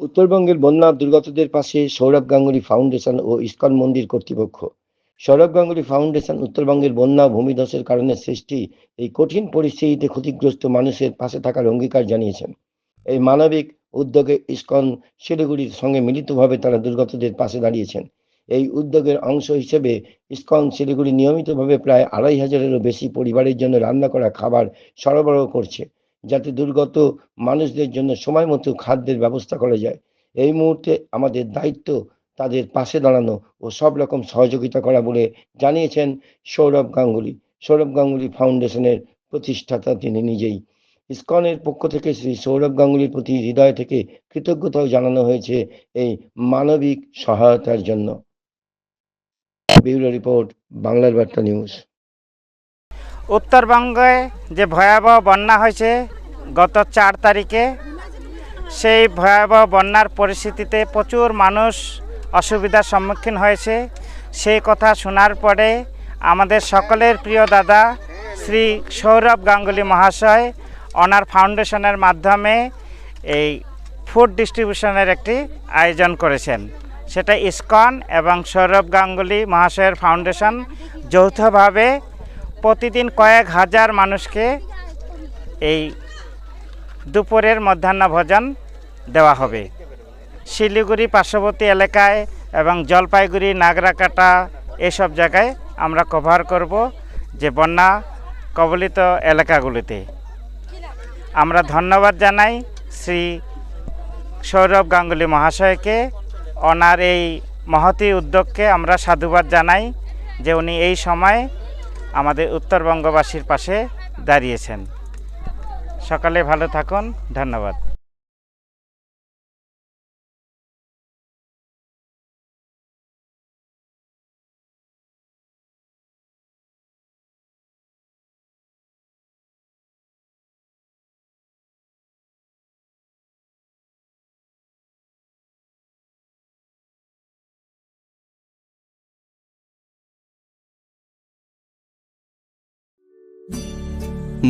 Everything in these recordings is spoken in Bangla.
উত্তরবঙ্গের বন্যা দুর্গতদের পাশে সৌরভ গাঙ্গুলি ফাউন্ডেশন ও ইস্কন মন্দির কর্তৃপক্ষ। সৌরভ গাঙ্গুলি ফাউন্ডেশন উত্তরবঙ্গের বন্যা ভূমিধসের কারণে সৃষ্টি এই কঠিন পরিস্থিতিতে ক্ষতিগ্রস্ত মানুষের পাশে থাকার অঙ্গীকার জানিয়েছেন। এই মানবিক উদ্যোগে ইস্কন শিলিগুড়ির সঙ্গে মিলিতভাবে তারা দুর্গতদের পাশে দাঁড়িয়েছেন। এই উদ্যোগের অংশ হিসেবে ইস্কন শিলিগুড়ি নিয়মিতভাবে প্রায় আড়াই হাজারেরও বেশি পরিবারের জন্য রান্না করা খাবার সরবরাহ করছে। যাতে দুর্গত মানুষদের জন্য সময় মতো খাদ্যের ব্যবস্থা করা যায়। এই মুহূর্তে আমাদের দায়িত্ব তাদের পাশে দাঁড়ানো ও সব রকম সহযোগিতা করা বলে জানিয়েছেন সৌরভ গাঙ্গুলি। সৌরভ গাঙ্গুলি ফাউন্ডেশনের প্রতিষ্ঠাতা, তিনি নিজেই। ইসকনের পক্ষ থেকে শ্রী সৌরভ গাঙ্গুলির প্রতি হৃদয় থেকে কৃতজ্ঞতাও জানানো হয়েছে এই মানবিক সহায়তার জন্য। ব্যুরো রিপোর্ট, বাংলার বার্তা নিউজ। উত্তরবঙ্গে যে ভয়াবহ বন্যা হয়েছে গত চার তারিখে সেই ভয়াবহ বন্যার পরিস্থিতিতে প্রচুর মানুষ অসুবিধার সম্মুখীন হয়েছে। সেই কথা শোনার পরে আমাদের সকলের প্রিয় দাদা শ্রী সৌরভ গাঙ্গুলি মহাশয়, অনার ফাউন্ডেশনের মাধ্যমে এই ফুড ডিস্ট্রিবিউশনের একটি আয়োজন করেছেন। সেটা ইসকন এবং সৌরভ গাঙ্গুলি মহাশয়ের ফাউন্ডেশন যৌথভাবে প্রতিদিন কয়েক হাজার মানুষকে এই দুপুরের মধ্যাহ্ন ভোজন দেওয়া হবে। শিলিগুড়ি পার্শ্ববর্তী এলাকায় এবং জলপাইগুড়ি, নাগরাকাটা এসব জায়গায় আমরা কভার করব যে বন্যা কবলিত এলাকাগুলিতে। আমরা ধন্যবাদ জানাই শ্রী সৌরভ গাঙ্গুলি মহাশয়কে। ওনার এই মহতি উদ্যোগকে আমরা সাধুবাদ জানাই যে উনি এই সময় আমাদের উত্তরবঙ্গবাসীর পাশে দাঁড়িয়েছেন। সকালে ভালো থাকুন ধন্যবাদ।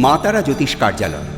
মাতারা জ্যোতিষ কার্যালয়।